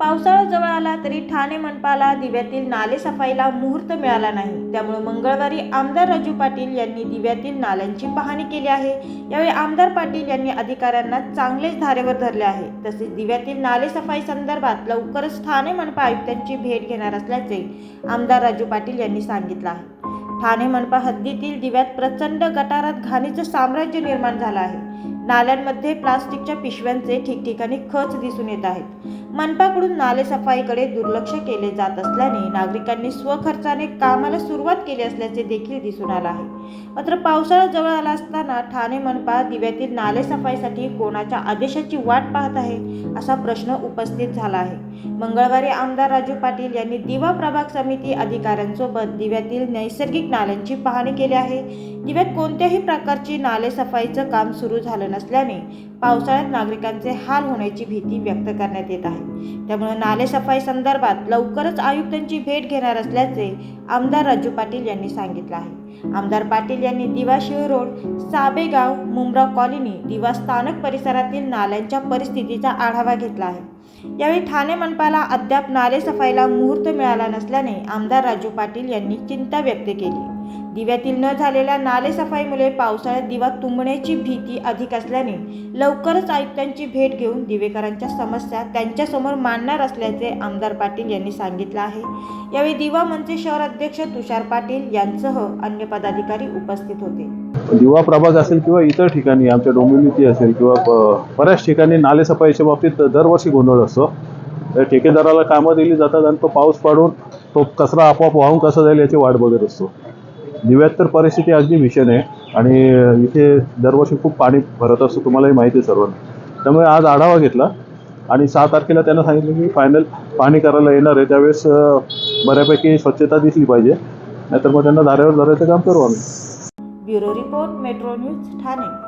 पावसाळा जवळ आला तरी ठाणे मनपाला दिव्यातील नाले सफाईला मुहूर्त मिळाला नाही. त्यामुळे मंगळवारी आमदार राजू पाटील यांनी दिव्यातील नाल्यांची पाहणी केली आहे. यावेळी आमदार पाटील यांनी अधिकाऱ्यांना चांगलेच धारेवर धरले आहे. तसेच दिव्यातील नाले सफाई संदर्भात लवकरच ठाणे मनपा आयुक्तांची भेट घेणार असल्याचे आमदार राजू पाटील यांनी सांगितलं आहे. ठाणे मनपा हद्दीतील दिव्यात प्रचंड गटारात घाणीचं साम्राज्य निर्माण झालं आहे. नाल्यांमध्ये प्लास्टिकच्या पिशव्यांचे ठिकठिकाणी खच दिसून येत आहेत. मनपाकडून नाले सफाईकडे दुर्लक्ष केले जात असल्याने नागरिकांनी स्वखर्चाने कामाला सुरुवात केली असल्याचे देखील दिसून आलं आहे. मात्र पावसाळा जवळ आला असताना ठाणे मनपा दिव्यातील नाले सफाईसाठी कोणाच्या आदेशाची वाट पाहत आहे असा प्रश्न उपस्थित झाला आहे. मंगळवारी आमदार राजू पाटील यांनी दिवा प्रभाग समिती अधिकाऱ्यांसोबत दिव्यातील नैसर्गिक नाल्यांची पाहणी केली आहे. दिव्यात कोणत्याही प्रकारची नाले सफाईचं काम सुरू झालं नसल्याने पावसाळ्यात नागरिकांचे हाल होण्याची भीती व्यक्त करण्यात येत आहे. त्यामुळे नाले सफाई संदर्भात लवकरच आयुक्तांची भेट घेणार असल्याचे आमदार राजू पाटील यांनी सांगितलं आहे. आमदार पाटील यांनी दिवा शिव रोड साबेगाव मुंब्रा कॉलनी दिवा स्थानक परिसरातील नाल्यांच्या परिस्थितीचा आढावा घेतला आहे. यावेळी ठाणे मनपाला अद्याप नाले सफाईला मुहूर्त मिळाला नसल्याने आमदार राजू पाटील यांनी चिंता व्यक्त केली. दिव्यातील न झालेल्या नालेसफाईमुळे पावसाळ्यात दिवा तुंबण्याची भीती अधिक असल्याने लवकरच आयुक्तांची भेट घेऊन दिवेकरांच्या समस्या त्यांच्यासमोर मांडणार असल्याचे आमदार पाटील यांनी सांगितलं आहे. यावेळी दिवा मनचे शहर अध्यक्ष तुषार पाटील यांसह अन्य पदाधिकारी उपस्थित होते. दिवा प्रभाग असेल किंवा इतर ठिकाणी आमच्या डोंबिवलीची असेल किंवा बऱ्याच ठिकाणी नालेसफाईच्या बाबतीत दरवर्षी गोंधळ असतो. तर ठेकेदाराला कामं दिली जातात आणि तो पाऊस पाडून तो कचरा आपोआप वाहून कसा जाईल याची वाट बघत असतो. दिव्यात तर परिस्थिती अगदी भीषण आहे. आणि इथे दरवर्षी खूप पाणी भरत असतं तुम्हालाही माहिती आहे सर्वांना. त्यामुळे आज आढावा घेतला आणि सहा तारखेला त्यांना सांगितलं की फायनल पाणी करायला येणार आहे. त्यावेळेस बऱ्यापैकी स्वच्छता दिसली पाहिजे. नाहीतर मग त्यांना धाऱ्यावर धरायचं काम करू आम्ही. Bureau report metro news Thane.